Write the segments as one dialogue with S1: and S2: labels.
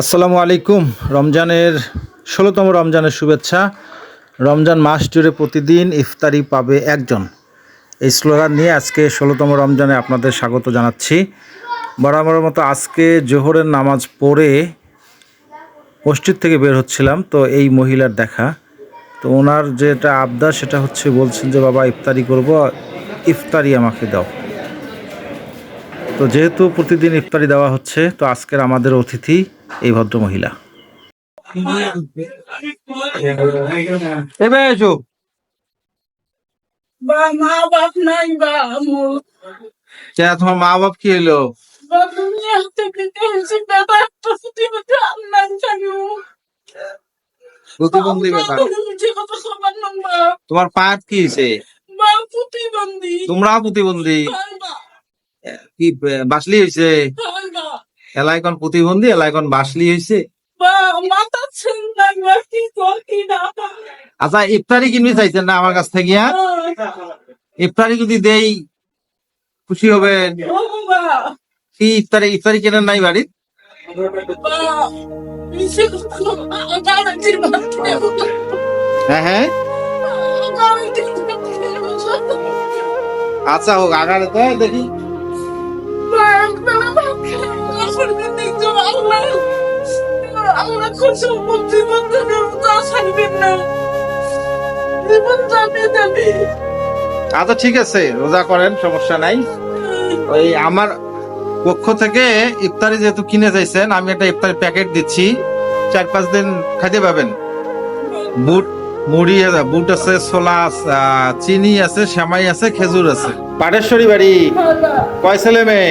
S1: আসসালামু আলাইকুম। রমজানের ষোলোতম রমজানের শুভেচ্ছা। রমজান মাস জুড়ে প্রতিদিন ইফতারি পাবে একজন। এই স্লোগান নিয়ে আজকে ষোলোতম রমজানে আপনাদের স্বাগত জানাচ্ছি। বরাবর মতো আজকে জোহরের নামাজ পড়ে মসজিদ থেকে বের হচ্ছিলাম, তো এই মহিলার দেখা। তো ওনার যেটা আবদার সেটা হচ্ছে বলছেন যে, বাবা, ইফতারি করব, ইফতারি আমাকে দাও। তো যেহেতু প্রতিদিন ইফতারি দেওয়া হচ্ছে, তো আজকের আমাদের অতিথি এই ভদ্র মহিলা। এবার এসো।
S2: মা বাপ নাই বা
S1: তোমার মা বাপ কি এলো প্রতিবন্ধী ব্যাপার। তোমার পাঁচ কি হয়েছে
S2: বা প্রতিবন্ধী।
S1: তোমরা প্রতিবন্ধী? কি বাসলি হয়েছে
S2: বা
S1: এলাইকন প্রতিবন্ধী এলাইকন বাসলি হয়েছে আচ্ছা ইফতারি কিনবি চাইছেন না আমার কাছ থেকে হ্যাঁ? ইফতারি যদি দেই খুশি হবেন। কি ইফতারি ইফতারি কেনেন নাই বাড়ি
S2: বা মিশে গাড়ি বাড়তে
S1: হ্যাঁ হ্যাঁ। আচ্ছা হোক আগারে তো দেখি। আচ্ছা ঠিক আছে, রোজা করেন, সমস্যা নাই। ওই আমার পক্ষ থেকে ইফতারি যেহেতু কিনে চাইছেন আমি একটা ইফতারি প্যাকেট দিচ্ছি। চার পাঁচ দিন খাইতে পাবেন বুট, মুড়ি বুট আছে, ছোলা চিনি আছে সেমাই আছে, খেজুর আছে। পাটেশ্বরী বাড়ি। কয় ছেলে মেয়ে?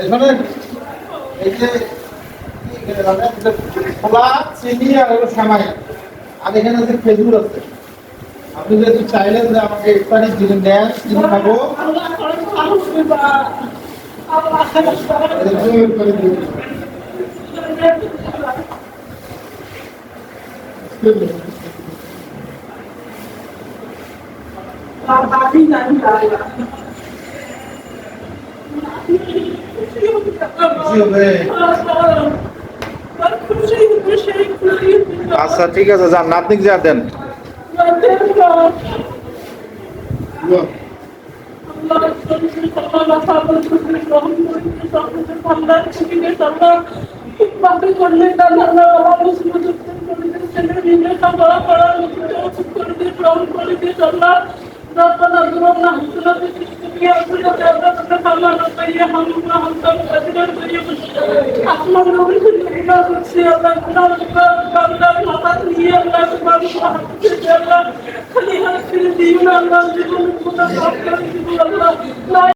S1: এখানে এই যে ছোলা চিনি আর হলো সেমাই। আর এখানে যে খেজুর আছে। আপনি যদি চাইলেন যে আমাকে ইফতারি দিন দেন চিনি খাব।
S2: আল্লাহ করে ভালো দিবা আল্লাহ
S1: এরকম করে দিন।
S2: বাড়ি নাই
S1: খুশি হবে আচ্ছা ঠিক আছে যান নাতনিক যা দেন।
S2: করলে ربنا ظلمنا انفسنا في انفسنا ربنا فما نطيع همنا هم كم قدر احمد نور العباد سيرنا كنا كنا مطر هي الله سبحانه وتعالى خليها في ديننا الله يقول كنا الله